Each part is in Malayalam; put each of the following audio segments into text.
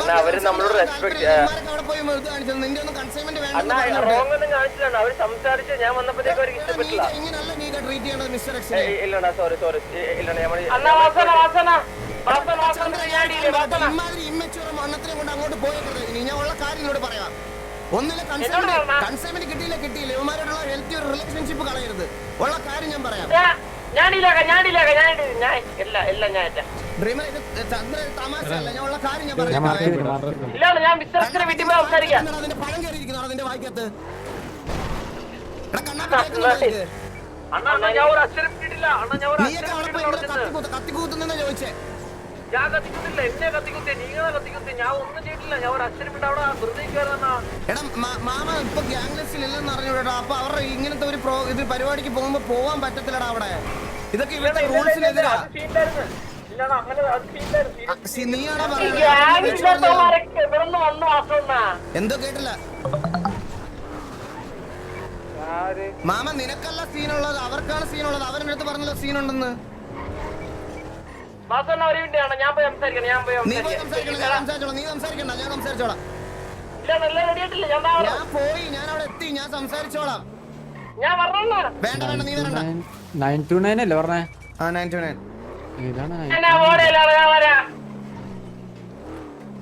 അണ്ണാ, അവർ നമ്മളോട് റെസ്പെക്ട് ആ. അവിടെ പോയി ഇത് കാണിച്ചത്. നിന്റെ ഒന്നും കൺസൈൻമെന്റ് അണ്ണാ റോങ് ഒന്നും കാണിച്ചില്ല അവർ സംസാരിച്ച് ഞാൻ വന്നപ്പോഴത്തേക്ക് അവർക്ക് ഇഷ്ടപ്പെട്ടില്ല. ഇല്ലടാ സോറി സോറി ഇല്ലടാ കൊണ്ട് അങ്ങോട്ട് ഇനി ഞാൻ ഉള്ള കാര്യം എന്നോട് പറയാം. ഒന്നിലെ കൺസൈൻമെന്റ് കിട്ടിയില്ല കിട്ടിയില്ല. ഇവന്മാരോടുള്ള ഹെൽത്തി ഒരു റിലേഷൻഷിപ്പ് കളയരുത്. ഉള്ള കാര്യം ഞാൻ പറയാം. ഞാൻ ഇല്ല ഞാൻ ഞാൻ ഇല്ല ഞാൻ തമാശ ഞാൻ ഉള്ള കാര്യം ഞാൻ ഞാൻ മാർക്ക് പറയാം ചെയ്തിട്ട് മാർക്ക് ചെയ്തിട്ട് ഇല്ല ഞാൻ മിസ്റ്റർ അച്ഛനെ വീട്ടിൽ പോയി സംസാരിക്കാം. എന്താണ് അതിന്റെ പഴം കയറിയിരിക്കുന്നത് അതിന്റെ വായിക്കത്ത് എടാ കണ്ണാടി കേൾക്കുന്നില്ല ഇത്? അണ്ണാ അണ്ണാ ഞാൻ ഒരു അക്ഷരം ഇട്ടിട്ടില്ല. അണ്ണാ ഞാൻ ഒരു നീയൊക്കെ അക്ഷരം അവിടെ പോയി ഇട്ടിട്ടില്ല ഇവിടെ കത്തിക്കൂത്ത് കത്തിക്കൂത്തുന്നെന്നാ ചോദിച്ചേ? ഞാൻ കത്തിക്കുന്നില്ല എന്നെ കത്തിക്കുത്തേ നീങ്ങളെ കത്തിക്കുത്തേ ഞാൻ ഒന്നും ചെയ്തിട്ടില്ല ഞാൻ ഒരു അച്ഛനും ഇട്ട് അവിടെ വെറുതെ കയറുന്ന എടാ മാമ ഇപ്പൊ ഗ്യാങ് ലിസ്റ്റിൽ ഇല്ലെന്ന് അറിഞ്ഞൂടാ അപ്പൊ അവരുടെ ഇങ്ങനത്തെ ഒരു പ്രോ ഇത് പരിപാടിക്ക് പോകുമ്പോ പോവാൻ പറ്റത്തില്ലടാ അവിടെ. ഇതൊക്കെ ഇവിടുത്തെ റൂൾസിനെതിരാ. എന്തോ കേട്ടില്ല. മാമ നിനക്കല്ല സീനുള്ളത്. അവർക്കാണ് സീനുള്ളത്. അവരുടെ അടുത്ത് പറഞ്ഞല്ലോ സീനുണ്ടെന്ന്. ഞാൻ പോയി സംസാരിക്കണം ഞാൻ പോയി നീ പോയി സംസാരിക്കണം? നീ സംസാരിക്കണ്ട ഞാൻ സംസാരിച്ചോളാം. ഞാൻ അവിടെ. പോയി ഞാൻ അവിടെ എത്തി ഞാൻ സംസാരിച്ചോളാം. ഞാൻ പറഞ്ഞ വേണ്ട വേണ്ട നീ വരണ്ട. നയൻ ടു നയൻ അല്ലേ പറഞ്ഞേ? ആ നയൻ ടു നയൻ. ഇതാണ്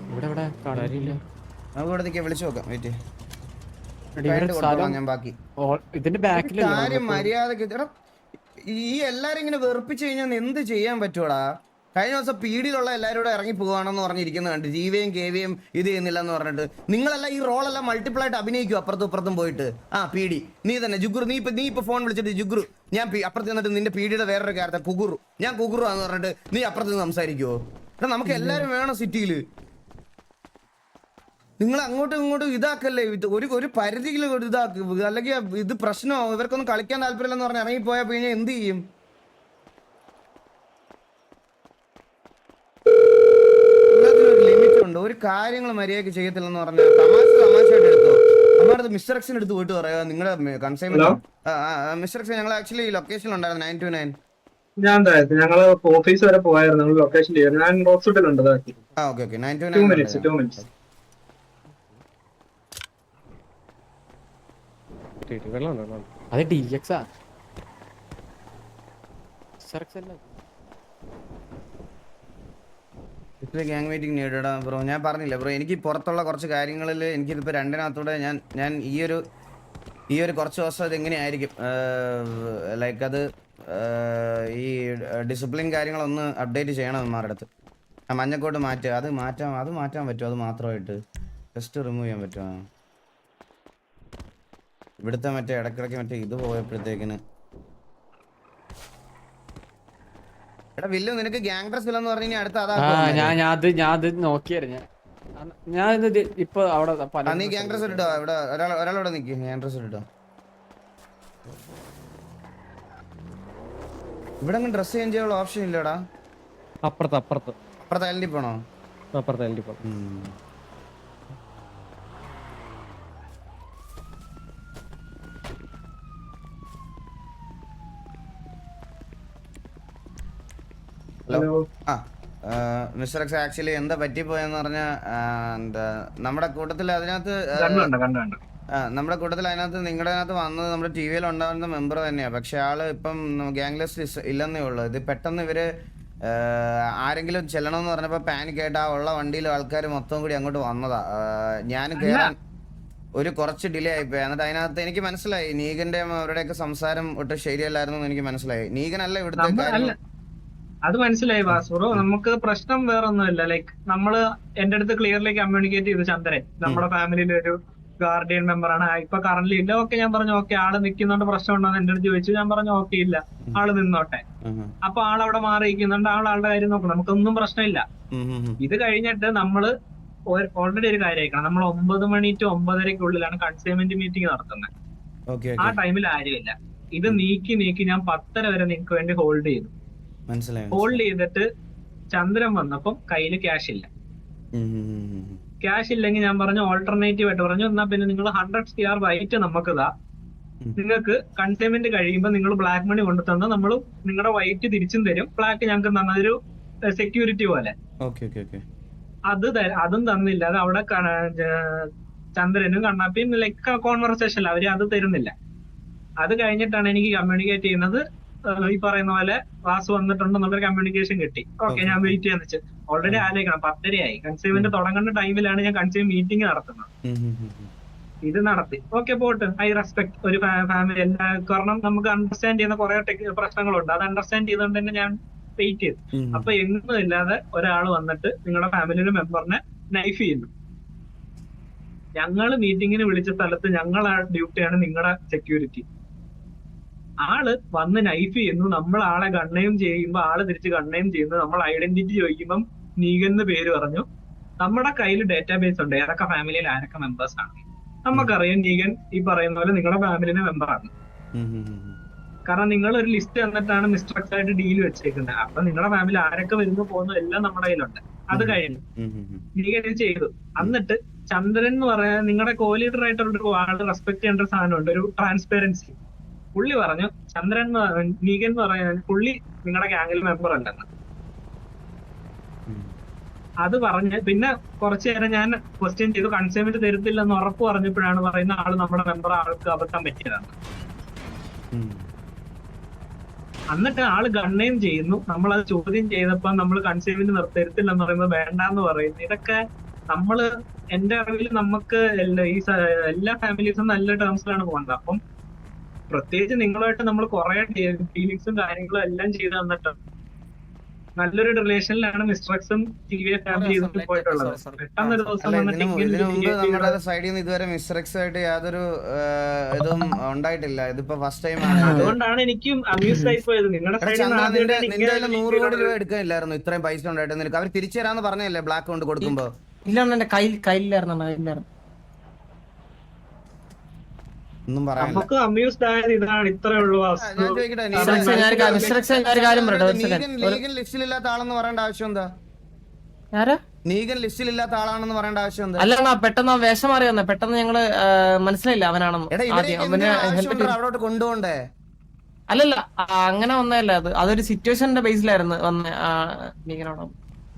ഇവിടെ ഇവിടെ നമുക്ക് വിളിച്ചു നോക്കാം വെയിറ്റ് ഞാൻ ബാക്കി. ഇതിന്റെ ബാക്കിൽ കാര്യം മര്യാദയ്ക്ക് എടാ ഈ എല്ലാരും ഇങ്ങനെ വെറുപ്പിച്ചു കഴിഞ്ഞാൽ എന്ത് ചെയ്യാൻ പറ്റൂടാ കഴിഞ്ഞ ദിവസം പീടിയിലുള്ള എല്ലാവരും കൂടെ ഇറങ്ങി പോവാണെന്ന് പറഞ്ഞിരിക്കുന്നത് കണ്ട് ജീവയും കേവിയും ഇത് ചെയ്യുന്നില്ല എന്ന് പറഞ്ഞിട്ട്. നിങ്ങളെല്ലാം ഈ റോളെല്ലാം മൾട്ടിപ്പിൾ ആയിട്ട് അഭിനയിക്കും? അപ്പുറത്തും ഇപ്പുറത്തും പോയിട്ട്. ആ പീഡി. നീ തന്നെ ജുഗുറു. നീ ഇപ്പൊ നീ ഇപ്പൊ ഫോൺ വിളിച്ചിട്ട് ജുഗുറു ഞാൻ അപ്പുറത്ത് നിന്നിട്ട് നിന്റെ പീടിയുടെ വേറൊരു കാര്യത്തെ കുഗുറു. ഞാൻ കുഗുറു ആന്ന് പറഞ്ഞിട്ട് നീ അപ്പുറത്ത് നിന്ന് സംസാരിക്കുവോ? എടാ നമുക്ക് എല്ലാരും വേണം സിറ്റിയിൽ. നിങ്ങൾ അങ്ങോട്ടും ഇങ്ങോട്ടും ഇതാക്കല്ലേ? ഒരു ഒരു പരിധിയിൽ ഇതാക്ക് അല്ലെങ്കിൽ ഇത് പ്രശ്നമാവും. ഇവർക്കൊന്നും കളിക്കാൻ താല്പര്യമില്ലെന്ന് പറഞ്ഞാൽ ഇറങ്ങി പോയാൽ പിന്നെ എന്ത് ചെയ്യും? ഉണ്ട്. ഒരു കാര്യങ്ങൾ മര്യാദയ്ക്ക് ചെയ്യത്തില്ലെന്ന് പറഞ്ഞാൽ തമാശ തമാശയായിട്ട് എടുത്തോ. നമ്മുടെ മിസ്റ്റർ എക്സിന് എടുത്ത് പോയിട്ട് പറയാ. നിങ്ങളുടെ കൺസൈൻമെന്റ് മിസ്റ്റർ എക്സ് ഞങ്ങൾ ആക്ച്വലി ലൊക്കേഷൻ ഉണ്ടായിരുന്നു നയൻ ടു നയൻ ഞാൻ ഞങ്ങൾ ഓഫീസ് വരെ പോയായിരുന്നു. നിങ്ങൾ ലൊക്കേഷൻ ചെയ്യാൻ. ഞാൻ ഹോസ്പിറ്റലുണ്ട് ഉണ്ട് ആ okay okay nine two minutes two minutes അത് ഡി എക്സാ അല്ല ഇത്ര ഗ്യാങ് മീറ്റിംഗ് നേടിടാ ബ്രോ ഞാൻ പറഞ്ഞില്ല ബ്രോ എനിക്ക് പുറത്തുള്ള കുറച്ച് കാര്യങ്ങളിൽ എനിക്കിതിപ്പോൾ രണ്ടിനകത്തൂടെ ഞാൻ ഞാൻ ഈ ഒരു ഈ ഒരു കുറച്ച് ദിവസം ഇത് എങ്ങനെയായിരിക്കും? ലൈക്ക് അത് ഈ ഡിസിപ്ലിൻ കാര്യങ്ങളൊന്ന് അപ്ഡേറ്റ് ചെയ്യണം ഇവന്മാരുടെ അടുത്ത് ആ മഞ്ഞക്കോട്ട് മാറ്റുക. അത് മാറ്റാം അത് മാറ്റാൻ പറ്റുമോ? അത് മാത്രമായിട്ട്. ജസ്റ്റ് റിമൂവ് ചെയ്യാൻ പറ്റുമോ? ഇവിടുത്തെ മറ്റേ ഇടക്കിടയ്ക്ക് മറ്റേ ഇത് പോയപ്പോഴത്തേക്കിന് എടാ വില്ലു നിനക്ക് ഗ്യാങ് ഡ്രസ് വില്ലെന്ന് പറഞ്ഞു അടുത്ത അതാ ആ ഞാൻ ഞാൻ അത് ഞാൻ അത് നോക്കിയായിരുന്നു. ഞാൻ ഞാൻ ഇത് ഇപ്പൊ അവിടെ പല ആ, നീ ഗ്യാങ് ഡ്രസ് ഇട്ടോ? ഇവിടെ ഒരാൾ ഒരാളോടെ നിക്ക് ഗ്യാങ് ഡ്രസ് ഇട്ടോ? ഇവിടെ അങ്ങ് ഡ്രസ് ചേഞ്ച് ചെയ്യാനുള്ള ഓപ്ഷൻ ഇല്ലടാ. അപ്പുറത്ത് അപ്പുറത്ത്. അപ്പുറത്തെ ഡി പോണോ? അപ്പുറത്ത് എന്റെ ഇപ്പം ഹലോ ആ മിസ്റ്റർ എക്സ് ആക്ച്വലി എന്താ പറ്റിപ്പോയെന്ന് പറഞ്ഞ എന്താ നമ്മുടെ കൂട്ടത്തിൽ അതിനകത്ത് നമ്മുടെ കൂട്ടത്തിൽ അതിനകത്ത് നിങ്ങളുടെ അതിനകത്ത് വന്നത് നമ്മുടെ ടി വിയിൽ ഉണ്ടാകുന്ന മെമ്പർ തന്നെയാണ് പക്ഷെ ആൾ ഇപ്പം ഗ്യാങ് ലിസ്റ്റ് ഇല്ലെന്നേ ഉള്ളൂ. ഇത് പെട്ടെന്ന് ഇവർ ആരെങ്കിലും ചെല്ലണമെന്ന് പറഞ്ഞപ്പോൾ പാനിക് ആയിട്ട് ആ ഉള്ള വണ്ടിയിൽ ആൾക്കാർ മൊത്തം കൂടി അങ്ങോട്ട് വന്നതാ. ഞാൻ കയറാൻ ഒരു കുറച്ച് ഡിലേ ആയിപ്പോയി. എന്നിട്ട് അതിനകത്ത് എനിക്ക് മനസ്സിലായി. നീഗന്റെ അവരുടെയൊക്കെ സംസാരം ഒട്ടും ശരിയല്ലായിരുന്നു എന്ന് എനിക്ക് മനസ്സിലായി. നീഗനല്ല ഇവിടുത്തെ കാര്യം. അത് മനസ്സിലായി വാസുറോ നമുക്ക് പ്രശ്നം വേറെ ഒന്നുമില്ല ലൈക്ക് നമ്മൾ എന്റെ അടുത്ത് ക്ലിയർലി കമ്മ്യൂണിക്കേറ്റ് ചെയ്തു ചന്ദ്രൻ. നമ്മുടെ ഫാമിലിയിലെ ഒരു ഗാർഡിയൻ മെമ്പർ ആണ്. ഇപ്പൊ കറന്റ് ഇല്ല. ഓക്കെ ഞാൻ പറഞ്ഞു ഓക്കെ ആൾ നിൽക്കുന്നുണ്ട്. പ്രശ്നം ഉണ്ടോ എന്ന് എന്റെ അടുത്ത് ചോദിച്ചു. ഞാൻ പറഞ്ഞു ഓക്കെ ഇല്ല. ആൾ നിന്നോട്ടെ. അപ്പൊ ആൾ അവിടെ മാറിയിരിക്കുന്നുണ്ട്. ആൾ ആളുടെ കാര്യം നോക്കണം. നമുക്കൊന്നും പ്രശ്നമില്ല. ഇത് കഴിഞ്ഞിട്ട് നമ്മൾ ഓൾറെഡി ഒരു കാര്യം അയക്കണം നമ്മൾ ഒമ്പത് മണി ടു ഒമ്പതരക്കുള്ളിലാണ് കൺസൈൻമെന്റ് മീറ്റിംഗ് നടത്തുന്നത്. ആ ടൈമിൽ ടൈമിൽ ആരുമില്ല. ഇത് നീക്കി നീക്കി ഞാൻ പത്തര വരെ നിങ്ങൾക്ക് വേണ്ടി ഹോൾഡ് ചെയ്തു. മനസ്സിലായി ഹോൾഡ് ചെയ്തിട്ട് ചന്ദ്രൻ വന്നപ്പം കയ്യിൽ ക്യാഷ് ഇല്ല. ക്യാഷ് ഇല്ലെങ്കിൽ ഞാൻ പറഞ്ഞു ഓൾട്ടർനേറ്റീവ് ആയിട്ട് പറഞ്ഞു എന്നാ പിന്നെ നിങ്ങൾ ഹൺഡ്രഡ് സി ആർ വൈറ്റ് നമുക്ക് ഇതാ നിങ്ങൾക്ക് കൺസൈൻമെന്റ് കഴിയുമ്പോൾ നിങ്ങൾ ബ്ലാക്ക് മണി കൊണ്ടു തന്ന് നമ്മൾ നിങ്ങളുടെ വൈറ്റ് തിരിച്ചും തരും. ബ്ലാക്ക് ഞങ്ങൾക്ക് തന്ന ഒരു സെക്യൂരിറ്റി പോലെ. അത് അതും തന്നില്ല. അത് അവിടെ ചന്ദ്രനും കണ്ണാപ്പിയും ലൈക്ക് കോൺവെർസേഷൻ അവർ അത് തരുന്നില്ല. അത് കഴിഞ്ഞിട്ടാണ് എനിക്ക് കമ്മ്യൂണിക്കേറ്റ് ചെയ്യുന്നത് ഈ പറയുന്ന പോലെ വാസു വന്നിട്ടുണ്ടെന്നുള്ളൊരു കമ്മ്യൂണിക്കേഷൻ കിട്ടി. ഓക്കെ ഞാൻ വെയിറ്റ് ചെയ്യാന്ന് വെച്ച്. ഓൾറെഡി ആലോചിക്കണം. പത്തരയായി. കൺസ്യൂമിന്റെ തുടങ്ങുന്ന ടൈമിലാണ് ഞാൻ കൺസ്യൂം മീറ്റിംഗ് നടത്തുന്നത്. ഇത് നടത്തി. ഓക്കെ പോട്ട്. ഐ റെസ്പെക്ട് ഒരു ഫാമിലി എല്ലാ കാരണം നമുക്ക് അണ്ടർസ്റ്റാൻഡ് ചെയ്യുന്ന കുറെ പ്രശ്നങ്ങളുണ്ട്. അത് അണ്ടർസ്റ്റാൻഡ് ചെയ്തുകൊണ്ട് തന്നെ ഞാൻ വെയിറ്റ് ചെയ്തു. അപ്പൊ എങ്ങും ഇല്ലാതെ ഒരാൾ വന്നിട്ട് നിങ്ങളുടെ ഫാമിലിയുടെ മെമ്പറിനെ നൈഫ് ചെയ്യുന്നു. ഞങ്ങൾ മീറ്റിങ്ങിന് വിളിച്ച സ്ഥലത്ത് ഞങ്ങളെ ഡ്യൂട്ടിയാണ് നിങ്ങളുടെ സെക്യൂരിറ്റി ആൾ വന്ന് നൈഫ് ചെയ്യുന്നു. നമ്മൾ ആളെ ഗണ്ണയും ചെയ്യുമ്പോൾ ആൾ തിരിച്ച് ഗണ്ണയും ചെയ്യുന്നു. നമ്മൾ ഐഡന്റിറ്റി ചോദിക്കുമ്പം നീഗൻ എന്ന് പേര് പറഞ്ഞു. നമ്മുടെ കയ്യിൽ ഡേറ്റാബേസ് ഉണ്ട്. ഏതൊക്കെ ഫാമിലിയിൽ ആരൊക്കെ മെമ്പേഴ്സ് ആണ്? നമുക്കറിയാം നീഗൻ ഈ പറയുന്ന പോലെ നിങ്ങളുടെ ഫാമിലിന്റെ മെമ്പറാണ്. കാരണം നിങ്ങൾ ഒരു ലിസ്റ്റ് തന്നിട്ടാണ് മിസ്റ്റർ ആയിട്ട് ഡീൽ വെച്ചേക്കുന്നത്. അപ്പൊ നിങ്ങളുടെ ഫാമിലി ആരൊക്കെ വരുന്നു പോകുന്നു എല്ലാം നമ്മുടെ കയ്യിലുണ്ട്. അത് കഴിഞ്ഞു. നീഗൻ ഇത് ചെയ്തു. എന്നിട്ട് ചന്ദ്രൻ എന്ന് പറയാൻ നിങ്ങളുടെ കോലീഡർ ആയിട്ടുള്ള ഒരു ആൾ റെസ്പെക്ട് ചെയ്യേണ്ട ഒരു സാധനമുണ്ട്. ഒരു ട്രാൻസ്പെറൻസി പുള്ളി പറഞ്ഞു ചന്ദ്രൻ എന്ന് നീഗൻ എന്ന് പറയാൻ പുള്ളി നിങ്ങളുടെ ഗാംഗിൽ മെമ്പർ ഉണ്ടെന്ന്. അത് പറഞ്ഞ് പിന്നെ കുറച്ചു നേരം ഞാൻ ക്വസ്റ്റ്യൻ ചെയ്തു കൺസ്യൂമെന്റ് തരത്തില്ലെന്ന് ഉറപ്പ് പറഞ്ഞപ്പോഴാണ് പറയുന്ന ആൾ നമ്മുടെ മെമ്പർ ആൾക്ക് അബദ്ധം പറ്റിയതാണ്. എന്നിട്ട് ആൾ ഗണ്ണയും ചെയ്യുന്നു. നമ്മൾ അത് ചോദ്യം ചെയ്തപ്പോ നമ്മൾ കൺസ്യൂമെന്റ് നിർത്തരുത്തില്ലെന്ന് പറയുമ്പോൾ വേണ്ടാന്ന് പറയുന്നു. ഇതൊക്കെ നമ്മൾ എന്റെ അറിവിൽ നമുക്ക് എല്ലാ ഈ എല്ലാ ഫാമിലീസും നല്ല ടേംസിലാണ് പോകുന്നത് അപ്പം പ്രത്യേകിച്ച് നിങ്ങളുമായിട്ട് നമ്മൾ കുറെ ഡീലിങ്സും കാര്യങ്ങളും എല്ലാം ചെയ്ത് തന്നിട്ട് നല്ലൊരു റിലേഷനിലാണ് മിസ്റ്റർ എക്സും ടി വി ഫാമിലി ചെയ്തിട്ട് പോയിട്ടുള്ളത്. പെട്ടെന്ന് ഒരു ദിവസം നമ്മുടെ സൈഡിൽ നിന്ന് ഇതുവരെ മിസ്റ്റർ എക്സ് ആയിട്ട് യാതൊരു ഇതും ഉണ്ടായിട്ടില്ല. ഇതിപ്പോ ഫസ്റ്റ് ടൈം ആണ്. അതുകൊണ്ടാണ് എനിക്കും അമ്യൂസ് ആയി പോയത്. നിങ്ങളുടെ സൈഡിൽ നൂറ് കോടി രൂപ എടുക്കാനില്ലായിരുന്നു ഇത്രയും പൈസ ഉണ്ടായിട്ട് നിനക്ക്. അവർ തിരിച്ചു തരാന്ന് പറഞ്ഞല്ലേ ബ്ലാക്ക് കൊണ്ട് കൊടുക്കുമ്പോ? ഇല്ല എന്റെ കയ്യിൽ കയ്യിലായിരുന്നു ഒന്നും പറയാനില്ല. നമുക്ക് അമ്യൂസ്ഡ് ആയത് ഇതാണ് ഇത്രേ ഉള്ളൂ ആ, വാസ്തു. ഞാൻ ചോദിക്കട്ടെ ആ, ഞാൻ ഒരു കാര്യം- മിസ്റ്റർ എക്സ്, ഞാൻ ഒരു കാര്യം പറയട്ടെ ഒരു സെക്കൻഡ് ഒരു നീഗൻ ലിസ്റ്റിലില്ലാത്ത ആളെന്ന് പറയേണ്ട ആവശ്യം എന്താ? ആരാ? നീഗൻ ലിസ്റ്റിലില്ലാത്ത ആളാണെന്ന് പറയേണ്ട ആവശ്യം എന്താ? അല്ല അണ്ണാ പെട്ടെന്ന് ആ വേഷം മാറി വന്നെ. പെട്ടെന്ന് ഞങ്ങൾ ആ, മനസ്സിലായില്ല അവനാണെന്ന് എടാ ആദ്യം. അവനെ ഹെൽപ്പ് ആവശ്യമുണ്ടോ അവിടോട്ട് കൊണ്ടുപോണ്ടേ അല്ലല്ല ആ, അങ്ങനെ വന്നതല്ല അത്. അതൊരു സിറ്റുവേഷന്റെ ബേസിലായിരുന്നു വന്ന നീങ്ങനോട്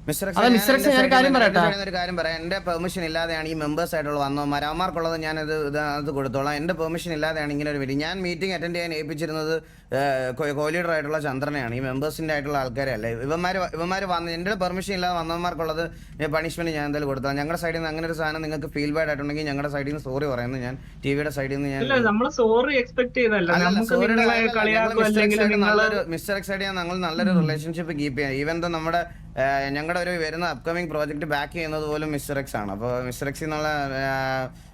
ഞാൻ ഒരു കാര്യം പറയാം. എന്റെ പെർമിഷൻ ഇല്ലാതെയാണ് ഈ മെമ്പേഴ്സ് ആയിട്ടുള്ള വന്നവന്മാർ. അവന്മാർക്കുള്ളത് ഞാൻ ഇത് അത് കൊടുത്തോളാം. എന്റെ പെർമിഷൻ ഇല്ലാതെയാണ് ഇങ്ങനെ ഒരു മീറ്റിംഗ് ഞാൻ മീറ്റിംഗ് അറ്റൻഡ് ചെയ്യാൻ ഏൽപ്പിച്ചിരുന്നത് കോലീഡർ ആയിട്ടുള്ള ചന്ദ്രനെയാണ്. ഈ മെമ്പേഴ്സിന്റെ ആയിട്ടുള്ള ആൾക്കാരെ അല്ലേ? ഇവന്മാർ ഇവന്മാർ വന്ന് എന്റെ പെർമിഷൻ ഇല്ലാതെ വന്നവന്മാർക്കുള്ളത് പണിഷ്മെന്റ് ഞാൻ എന്തായാലും കൊടുത്താൽ ഞങ്ങളുടെ സൈഡിൽ നിന്ന് അങ്ങനെ ഒരു സാധനം നിങ്ങൾക്ക് ഫീൽ ബാഡ് ആയിട്ടുണ്ടെങ്കിൽ ഞങ്ങളുടെ സൈഡിൽ നിന്ന് സോറി പറയുന്നു ഞാൻ. ടി വിയുടെ സൈഡിൽ നിന്ന് ഞാൻ സോറി എക്സ്പെക്ട് ചെയ്തല്ല മിസ്റ്റർ നല്ലൊരു- എക്സൈഡ് ഞാൻ ഞങ്ങൾ നല്ലൊരു റിലേഷൻഷിപ്പ് കീപ്പ് ചെയ്യാം. ഈവൻ ദോ നമ്മുടെ ഞങ്ങളുടെ ഒരു വരുന്ന അപ്കമിങ് പ്രോജക്റ്റ് ബാക്ക് ചെയ്യുന്നത് പോലും മിസ്റ്റർ എക്സ് ആണ്. അപ്പോൾ മിസ്റ്റർ എക്സ് എന്നുള്ള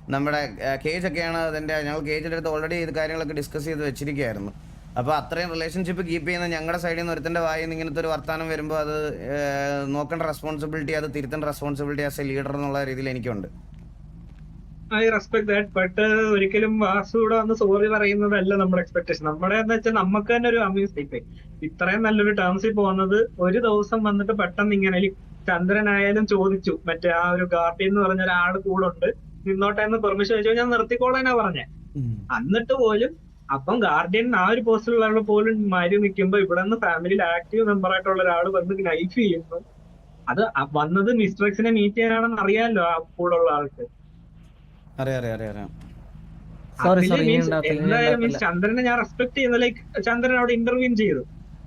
നമ്മുടെ കേജ് ഒക്കെയാണ് അതിന്റെ ഞങ്ങൾ കേജിന്റെ അടുത്ത് ഓൾറെഡി ഇത് കാര്യങ്ങളൊക്കെ ഡിസ്കസ് ചെയ്ത് വെച്ചിരിക്കുകയായിരുന്നു. അപ്പോൾ അത്രയും റിലേഷൻഷിപ്പ് കീപ്പ് ചെയ്യുന്ന ഞങ്ങളുടെ സൈഡിൽ നിന്ന് ഒരുത്തന്റെ വായിൽ നിന്ന് ഇങ്ങനത്തെ ഒരു വർത്താനം വരുമ്പോൾ അത് നോക്കേണ്ട റെസ്പോൺസിബിലിറ്റി അത് തിരുത്തേണ്ട റെസ്പോൺസിബിലിറ്റി ആസ് എ ലീഡർ എന്നുള്ള രീതിയിൽ എനിക്കുണ്ട്. ഐ റെസ്പെക്ട് ദാറ്റ് ബട്ട് ഒരിക്കലും വാസുകൂടെ വന്ന് സോറി പറയുന്നതല്ല നമ്മുടെ എക്സ്പെക്ടേഷൻ നമ്മുടെ എന്ന് വെച്ചാൽ നമുക്ക് തന്നെ ഒരു അമ്യൂസ് ഇപ്പൊ ഇത്രയും നല്ലൊരു ടേംസിൽ പോകുന്നത് ഒരു ദിവസം വന്നിട്ട് പെട്ടെന്ന് ഇങ്ങനെ ചന്ദ്രനായാലും ചോദിച്ചു. മറ്റേ ആ ഒരു ഗാർഡിയൻ എന്ന് പറഞ്ഞ ഒരാൾ കൂടെ ഉണ്ട്. നിന്നോട്ടെ എന്ന് പെർമിഷൻ ചോദിച്ചു. ഞാൻ നിർത്തിക്കോളാനാ പറഞ്ഞേ. എന്നിട്ട് പോലും അപ്പം ഗാർഡിയൻ ആ ഒരു പോസ്റ്റിലുള്ള പോലും മാറി നിൽക്കുമ്പോൾ ഇവിടെ നിന്ന് ഫാമിലിയിൽ ആക്റ്റീവ് മെമ്പർ ആയിട്ടുള്ള ഒരാൾ വന്ന് നൈഫ് ചെയ്യുന്നു. അത് വന്നത് മിസ്റ്റർ എക്സിനെ മീറ്റ് ചെയ്യാനാണെന്ന് അറിയാമല്ലോ ആ കൂടെ ഉള്ള ആൾക്ക്. എന്തായാലും മീൻസ് ചന്ദ്രനെ ഞാൻ റെസ്പെക്ട് ചെയ്യുന്ന. ലൈക്ക് ചന്ദ്രൻ അവിടെ ഇന്റർവ്യൂ ചെയ്തു.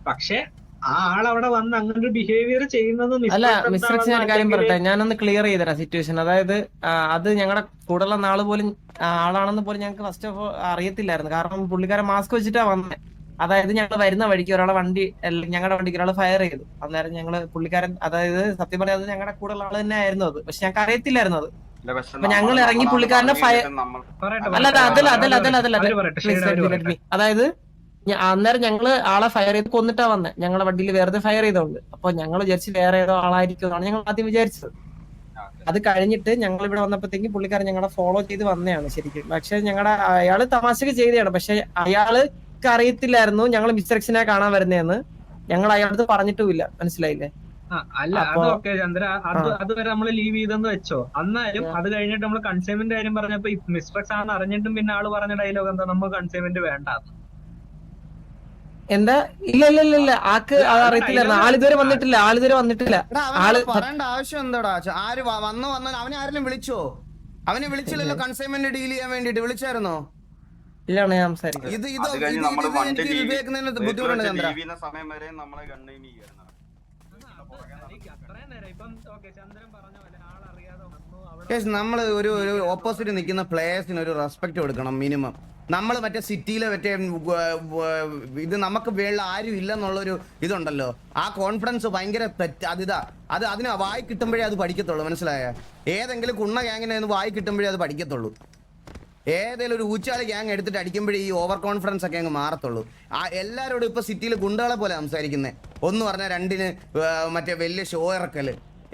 പക്ഷെ ആ ആൾ അവിടെ വന്ന് അങ്ങനെ ഒരു ബിഹേവിയർ ചെയ്യുന്നത് അല്ല മിസ്റ്റർ ഞാൻ ഒരു കാര്യം അല്ലെങ്കിൽ- പറയട്ടെ? ഞാനൊന്ന് ക്ലിയർ ചെയ്തരാം സിറ്റുവേഷൻ അതായത് ആ, അത് ഞങ്ങളുടെ കൂടെയുള്ള നാൾ പോലും ആ, ആളാണെന്ന് പോലും ഞങ്ങൾക്ക് ഫസ്റ്റ് ഓഫ് ഓൾ അറിയത്തില്ലായിരുന്നു. കാരണം പുള്ളിക്കാരൻ മാസ്ക് വെച്ചിട്ടാ വന്നത് അതായത് ഞങ്ങൾ വരുന്ന വഴിക്ക് ഒരാളെ വണ്ടി അല്ല, ഞങ്ങളുടെ വണ്ടിക്ക് ഒരാൾ ഫയർ ചെയ്തു. അന്നേരം ഞങ്ങൾ പുള്ളിക്കാരൻ അതായത് സത്യം പറഞ്ഞാൽ അത് ഞങ്ങളുടെ കൂടെയുള്ള ആൾ തന്നെ ആയിരുന്നു അത്. പക്ഷെ ഞങ്ങൾക്ക് അറിയത്തില്ലായിരുന്നു അത്. അപ്പൊ ഞങ്ങൾ ഇറങ്ങി പുള്ളിക്കാരനെ ഫയർ അല്ല അതല്ല അതല്ല അതല്ല അതല്ല. Please, let me, let me. അതായത് അന്നേരം ഞങ്ങൾ ആളെ ഫയർ ചെയ്ത് കൊന്നിട്ടാ വന്നത് ഞങ്ങളെ വണ്ടിയിൽ വെറുതെ ഫയർ ചെയ്തോണ്ട്. അപ്പൊ ഞങ്ങൾ വിചാരിച്ച് വേറെ ഏതോ ആളായിരിക്കും എന്നാണ് ഞങ്ങൾ ആദ്യം വിചാരിച്ചത്. അത് കഴിഞ്ഞിട്ട് ഞങ്ങൾ ഇവിടെ വന്നപ്പോഴത്തേക്ക് പുള്ളിക്കാരൻ ഞങ്ങളെ ഫോളോ ചെയ്ത് വന്നതാണ് ശരിക്കും. പക്ഷെ ഞങ്ങളുടെ അയാൾ തമാശക്ക് ചെയ്തതാണ്. പക്ഷെ അയാൾക്ക് അറിയത്തില്ലായിരുന്നു ഞങ്ങൾ മിസ്റ്ററക്ഷനെ കാണാൻ വരുന്നതെന്ന് ഞങ്ങൾ അയാളടുത്ത് പറഞ്ഞിട്ടുമില്ല. മനസ്സിലായില്ലേ? അല്ല അതൊക്കെ ചന്ദ്ര അത്. അതുവരെ നമ്മൾ ലീവ് ചെയ്തെന്ന് വെച്ചോ. എന്നാലും അത് കഴിഞ്ഞിട്ട് നമ്മൾ കൺസൈൻമെന്റ് കാര്യം പറഞ്ഞപ്പോ മിസ്റ്റക്സ് ആണെന്ന് അറിഞ്ഞിട്ടും പിന്നെ ആൾ പറഞ്ഞ ഡയലോഗ് എന്താ? നമുക്ക് കൺസൈൻമെന്റ് വേണ്ട എന്താ? ഇല്ല ഇല്ല ഇല്ല ഇല്ല. ആക്ക് അത് അറിയത്തില്ലായിരുന്നു ആളിതുവരെ വന്നിട്ടില്ല ആളിതുവരെ വന്നിട്ടില്ല. ആൾ പറയേണ്ട ആവശ്യം എന്താടാ? ആര് വന്നു വന്ന് അവനെ ആരെങ്കിലും വിളിച്ചോ? അവനെ വിളിച്ചില്ലല്ലോ കൺസൈൻമെന്റ് ഡീൽ ചെയ്യാൻ വേണ്ടിട്ട് വിളിച്ചായിരുന്നോ? ഇല്ലാണ് ഞാൻ സംസാരിക്കുന്നത് ഇത് ഇത് എനിക്ക് വീട്ടിൽ ബുദ്ധിമുട്ടുണ്ട് ചന്ദ്ര സമയം വരെ നമ്മളെ കണ്ണീന് ചെയ്യായിരുന്നു നമ്മൾ ഒരു ഒരു ഓപ്പോസിറ്റ് നിൽക്കുന്ന പ്ലേയേഴ്സിന് ഒരു റെസ്പെക്ട് കൊടുക്കണം മിനിമം നമ്മൾ മറ്റേ സിറ്റിയിലെ മറ്റേ ഇത് നമുക്ക് വേള ആരും ഇല്ലെന്നുള്ളൊരു ഇതുണ്ടല്ലോ. ആ കോൺഫിഡൻസ് ഭയങ്കര തെറ്റ് അതിതാ അത് അതിന് വായി കിട്ടുമ്പോഴേ അത് പഠിക്കത്തുള്ളൂ മനസ്സിലായ? ഏതെങ്കിലും കുണ്ണ ഗ്യാങ്ങിനെ ഒന്ന് വായി കിട്ടുമ്പോഴേ അത് പഠിക്കത്തുള്ളൂ. ഏതെങ്കിലും ഒരു ഊച്ചാൽ ഗ്യാങ് എടുത്തിട്ട് അടിക്കുമ്പോഴേ ഈ ഓവർ കോൺഫിഡൻസ് ഒക്കെ അങ്ങ് മാറത്തുള്ളൂ. ആ എല്ലാവരോടും ഇപ്പൊ സിറ്റിയിൽ ഗുണ്ടകളെ പോലെ സംസാരിക്കുന്നത് ഒന്ന് പറഞ്ഞാൽ രണ്ടിന് മറ്റേ വലിയ ഷോ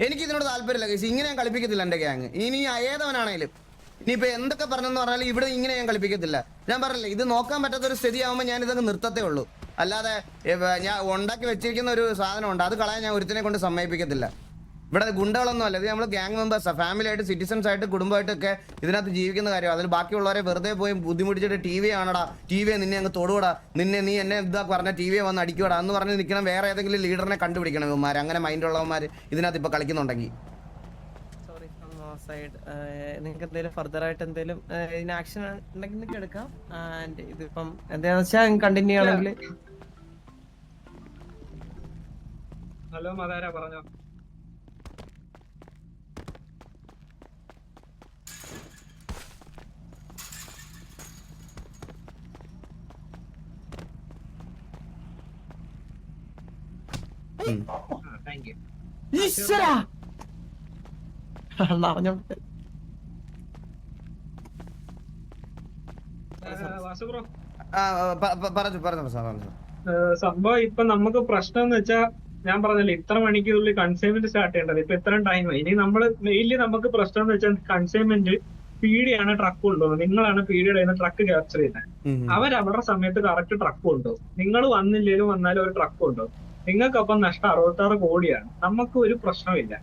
എനിക്ക് ഇതിനോട് താല്പര്യമില്ല ഇങ്ങനെ ഞാൻ കളിപ്പിക്കത്തില്ല എന്റെ ഗ്യാങ്. ഇനി ഏതവനാണേലും. ഇനിയിപ്പോ എന്തൊക്കെ പറഞ്ഞെന്ന് പറഞ്ഞാലും ഇവിടെ ഇങ്ങനെ ഞാൻ കളിപ്പിക്കത്തില്ല. ഞാൻ പറഞ്ഞില്ല ഇത് നോക്കാൻ പറ്റാത്ത ഒരു സ്ഥിതി ആവുമ്പോൾ ഞാൻ ഇതങ്ങ് നിർത്തത്തേ ഉള്ളൂ അല്ലാതെ ഞാൻ ഉണ്ടാക്കി വെച്ചിരിക്കുന്ന ഒരു സാധനമുണ്ട് അത് കളയാൻ ഞാൻ ഒരുത്തിനെ കൊണ്ട് സമ്മതിപ്പിക്കത്തില്ല. ഇവിടെ ഗുണ്ടകളൊന്നും അല്ല ഇത് നമ്മൾ ഗ്യാങ് മെമ്പേഴ്സാണ് ഫാമിലി ആയിട്ട് സിറ്റിസൺസ് ആയിട്ട് കുടുംബമായിട്ടൊക്കെ ഇതിനകത്ത് ജീവിക്കുന്ന കാര്യം അതിൽ ബാക്കിയുള്ളവരെ വെറുതെ പോയി ബുദ്ധിമുട്ടിച്ചിട്ട് ടി വി ആണടാ ടി വിയെ നിന്നെ അങ്ങ് തൊടുകൂടാ നിന്നെ നീ എന്നെ ഇതാ പറഞ്ഞ ടി വിയെ വന്ന് അടിക്കൂടാ എന്ന് പറഞ്ഞ് നിൽക്കണം വേറെ ഏതെങ്കിലും ലീഡറിനെ കണ്ടുപിടിക്കണം ഇവന്മാർ അങ്ങനെ മൈൻഡുള്ളവന്മാർ ഇതിനകത്ത് ഇപ്പോൾ കളിക്കുന്നുണ്ടെങ്കിൽ സൈഡ് നിങ്ങൾക്ക് എന്തെങ്കിലും ഫർദർ ആയിട്ട് എന്തെങ്കിലും ഇതിന് ആക്ഷൻ ഉണ്ടെങ്കിൽ നിങ്ങൾക്ക് എടുക്കാം. ആൻഡ് ഇതിപ്പം എന്താന്ന് വെച്ചാൽ കണ്ടിന്യൂ ആണെങ്കിൽ ഹലോ മതാര പറഞ്ഞോ. താങ്ക് യു ഈശ്വരാ! പ- പറഞ്ഞു പറഞ്ഞു പറഞ്ഞു. സംഭവം ഇപ്പൊ നമുക്ക് പ്രശ്നം എന്ന് വെച്ചാൽ ഞാൻ പറഞ്ഞല്ലേ ഇത്ര മണിക്കൂറിൽ കൺസൈൻമെന്റ് സ്റ്റാർട്ട് ചെയ്യേണ്ടത്. ഇപ്പൊ ഇത്രയും ടൈം ഇനി നമ്മൾ മെയിൻലി നമുക്ക് പ്രശ്നം എന്ന് വെച്ചാൽ കൺസൈൻമെന്റ് പീഡിയാണ് ട്രക്ക് കൊണ്ടുപോകുന്നത്. നിങ്ങളാണ് പീഡിയുടെ ട്രക്ക് ക്യാപ്ചർ ചെയ്യുന്നത് അവരുടെ സമയത്ത് കറക്റ്റ് ട്രക്ക് കൊണ്ടുപോകും. നിങ്ങൾ വന്നില്ലേലും വന്നാലും ഒരു ട്രക്ക് കൊണ്ടുപോകും. നിങ്ങൾക്കൊപ്പം നഷ്ടം അറുപത്താറ് കോടിയാണ്. നമുക്ക് ഒരു പ്രശ്നമില്ല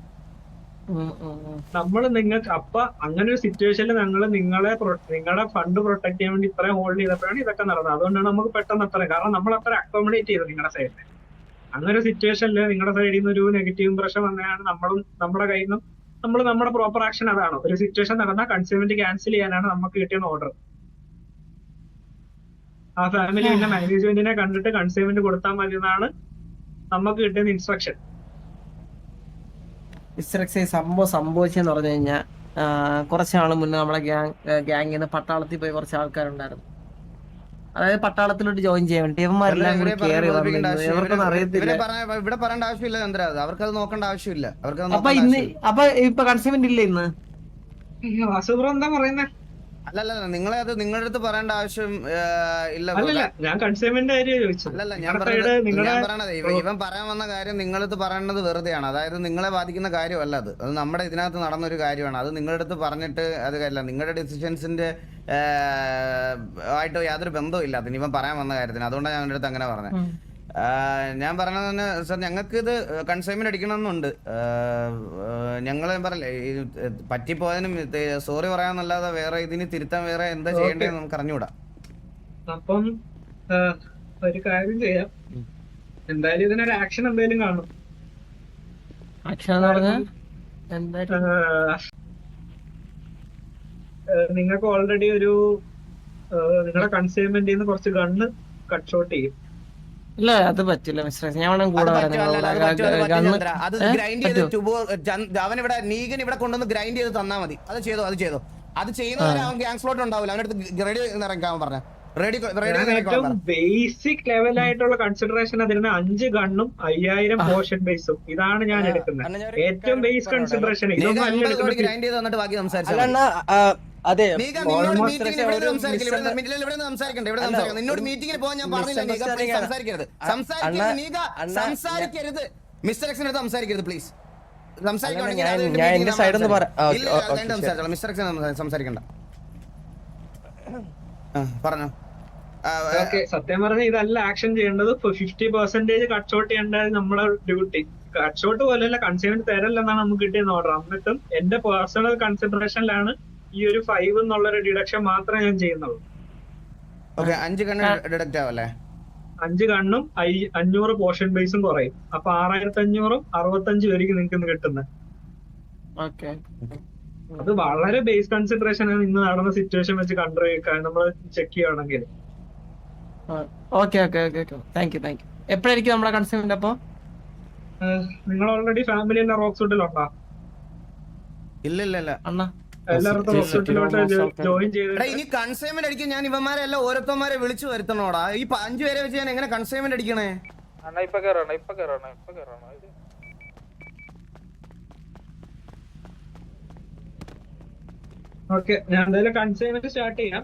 നമ്മൾ നിങ്ങൾക്ക് അപ്പൊ അങ്ങനെ ഒരു സിറ്റുവേഷനിൽ ഞങ്ങൾ നിങ്ങളെ നിങ്ങളെ നിങ്ങളുടെ ഫണ്ട് പ്രൊട്ടക്ട് ചെയ്യാൻ വേണ്ടി ഇത്രയും ഹോൾഡ് ചെയ്തപ്പോഴാണ് ഇതൊക്കെ നടന്നത്. അതുകൊണ്ടാണ് നമുക്ക് പെട്ടെന്ന് അത്ര കാരണം നമ്മൾ അത്ര അക്കോമഡേറ്റ് ചെയ്തു നിങ്ങളുടെ സൈഡിൽ അങ്ങനെ ഒരു സിറ്റുവേഷനിൽ നിങ്ങളുടെ സൈഡിൽ നിന്ന് ഒരു നെഗറ്റീവ് ഇംപ്രഷൻ വന്നതാണ്. നമ്മളും നമ്മുടെ കയ്യിൽ നിന്നും നമ്മൾ നമ്മുടെ പ്രോപ്പർ ആക്ഷൻ അതാണ്. ഒരു സിറ്റുവേഷൻ നടന്നാൽ കൺസ്യൂമെന്റ് ക്യാൻസൽ ചെയ്യാനാണ് നമുക്ക് കിട്ടിയ ഓർഡർ ആ ഫാമിലി പിന്നെ മാനേജ്മെന്റിനെ കണ്ടിട്ട് കൺസ്യൂമെന്റ് കൊടുത്താൽ മതി എന്നാണ് നമുക്ക് കിട്ടിയ ഇൻസ്ട്രക്ഷൻ മിസ്റ്റർ സംഭവം സംഭവിച്ചെന്ന് പറഞ്ഞു കഴിഞ്ഞാൽ കുറച്ച് നാൾ മുന്നേ നമ്മളെ ഗ്യാങ് ഗ്യാങ്ങിൽ നിന്ന് പട്ടാളത്തിൽ പോയി കുറച്ച് ആൾക്കാരുണ്ടായിരുന്നു. അതായത് പട്ടാളത്തിലോട്ട് ജോയിൻ ചെയ്യാൻ വേണ്ടി ഇവന്മാരെല്ലാം കൂടി കയറി ഇവർക്കൊന്നും അറിയത്തില്ല. ഇവിടെ പറയേണ്ട ആവശ്യമില്ല ചന്ദ്ര. അത് നോക്കേണ്ട ആവശ്യമില്ല. അവർക്ക് അപ്പൊ ഇന്ന്. അപ്പൊ ഇപ്പൊ കൺസ്യൂമെന്റ് ഇല്ല ഇന്ന്? എന്താ പറയുന്നത് അല്ലല്ല നിങ്ങളെ അത് നിങ്ങളുടെ അടുത്ത് പറയേണ്ട ആവശ്യം ഇല്ല അല്ലല്ല ഞാൻ കൺസ്യൂമറിന്റെ കാര്യം ചോദിച്ചത് അല്ലല്ല ഞാൻ പറയണത് ഇവൻ പറയാൻ വന്ന കാര്യം നിങ്ങളടുത്ത് പറയേണ്ടത് വെറുതെയാണ്. അതായത് നിങ്ങളെ ബാധിക്കുന്ന കാര്യമല്ല അത്. അത് നമ്മുടെ ഇതിനകത്ത് നടന്ന ഒരു കാര്യമാണ്. അത് നിങ്ങളുടെ അടുത്ത് പറഞ്ഞിട്ട് അത് കാര്യമില്ല നിങ്ങളുടെ ഡിസിഷൻസിന്റെ ആയിട്ട് യാതൊരു ബന്ധവും ഇല്ല അതിന് ഇവൻ പറയാൻ വന്ന കാര്യത്തിന്. അതുകൊണ്ടാണ് ഞാൻ അടുത്ത് അങ്ങനെ പറഞ്ഞത്. ഞാൻ പറഞ്ഞത് തന്നെ സാർ ഞങ്ങൾക്ക് ഇത് കൺസൈൻമെന്റ് അടിക്കണമെന്നുണ്ട് ഞങ്ങൾ പറഞ്ഞില്ലേ ഈ പറ്റിപ്പോയതിനും സോറി പറയാന്നല്ലാതെ വേറെ ഇതിന് തിരുത്താൻ വേറെ എന്താ ചെയ്യേണ്ടതെന്ന് നമുക്ക് അറിഞ്ഞുകൂടാ. അപ്പം ഒരു കാര്യം ചെയ്യാം. എന്തായാലും ഇതിനൊരു ആക്ഷൻ എന്തായാലും കാണും. ആക്ഷൻ എന്ന് എന്തായാലും. നിങ്ങൾക്ക് ഓൾറെഡി ഒരു നിങ്ങളുടെ കൺസൈൻമെന്റിൽ നിന്ന് കുറച്ച് ഗണ്ണ് കട്ട് ഷോട്ട് ചെയ്യും. ഇല്ല അത് പറ്റില്ല മിസ്റ്റർ ഞാൻ വേണം കൂടെ? അവൻ ഇവിടെ നീഗൻ ഇവിടെ കൊണ്ടുവന്ന് ഗ്രൈൻഡ് ചെയ്ത് തന്നാ മതി. അത് ചെയ്തോ അത് ചെയ്തോ. അത് ചെയ്യുന്നവരെ അവൻ ഗ്യാങ് സ്ലോട്ട് ഉണ്ടാവില്ല. അവന്റെ അടുത്ത് റെഡി ഇറക്കാൻ പറഞ്ഞ. ബേസിക് ലെവലായിട്ടുള്ള കൺസിഡറേഷൻ അതിന് അഞ്ച് ഗണ്ണും അയ്യായിരം പോർഷൻ ബേസും ഇതാണ് ഞാൻ എടുക്കുന്നത്. ഏറ്റവും ബേസ് കൺസിഡറേഷൻ ഇതൊന്നും ഗ്രൈൻഡ് ചെയ്ത് തന്നിട്ട് ബാക്കി സംസാരിച്ചു അതെ നിന്നോട് മീറ്റിംഗിൽ പോകാൻ ഞാൻ പറഞ്ഞില്ല. സംസാരിക്കരുത്. സംസാരിക്കരുത് നീക സംസാരിക്കരുത്. മിസ്റ്റർ എക്സിന്റെ അടുത്ത് സംസാരിക്കരുത് പ്ലീസ് സംസാരിക്കണ്ട. പറഞ്ഞോ. സത്യം പറഞ്ഞ ഇതല്ല ആക്ഷൻ ചെയ്യേണ്ടത്. ഫിഫ്റ്റി പെർസെന്റേജ് കട്ട് ഷോട്ട് ചെയ്യേണ്ടത് നമ്മുടെ ഡ്യൂട്ടി കട്ട്. ഷോട്ട് പോലെയല്ല കൺസ്യൂമർ തരല്ലെന്നാണ് നമുക്ക് കിട്ടിയ ഓർഡർ എന്നിട്ടും എന്റെ പേഴ്സണൽ കൺസിഡറേഷനിലാണ് ഈ ഒരു ഫൈവ് എന്നുള്ള ഒരു ഡിഡക്ഷൻ മാത്രമേ ഞാൻ ചെയ്യുന്നുള്ളൂ. ഓക്കെ അഞ്ച് കണ്ണ് ഡിഡക്റ്റ് ആവല്ലേ? അഞ്ച് കണ്ണും ഐ- അഞ്ഞൂറ് പോർഷൻ ബേസും കുറയും. അപ്പൊ ആറായിരത്തി അഞ്ഞൂറും അറുപത്തഞ്ചും ആയിരിക്കും നിങ്ങൾക്ക് ഇന്ന് കിട്ടുന്നത്. അത് വളരെ ബേസ് കൺസിഡറേഷൻ ആണ് ഇന്ന് നടന്ന സിറ്റുവേഷൻ വെച്ച് കണ്ടു നമ്മൾ ചെക്ക് ചെയ്യുകയാണെങ്കിൽ okay okay okay okay thank you thank you എപ്പോഴായിരിക്കും നമ്മളെ കൺസ്യൂമന്റ് അപ്പൊ നിങ്ങൾ ഓൾറെഡി ഫാമിലി റോക്സ് ഇല്ല ഇല്ല ഇല്ല അണ്ണാ. ഇനി കൺസൈൻമെന്റ് അടിക്കാൻ ഞാൻ ഇവന്മാരെല്ലാം ഓരോരുത്തന്മാരെ വിളിച്ചു വരുത്തണോടാ. ഈ അഞ്ചു അഞ്ച് പേരെ വെച്ച് ഞാൻ എങ്ങനെ കൺസൈൻമെന്റ് അടിക്കണേ? അണ്ണാ ഇപ്പൊ കേറണം? ഇപ്പൊ കേറണം? ഇപ്പൊ കേറണം? ഓക്കെ ഞാൻ എന്തായാലും കൺസൈൻമെന്റ് സ്റ്റാർട്ട് ചെയ്യാം.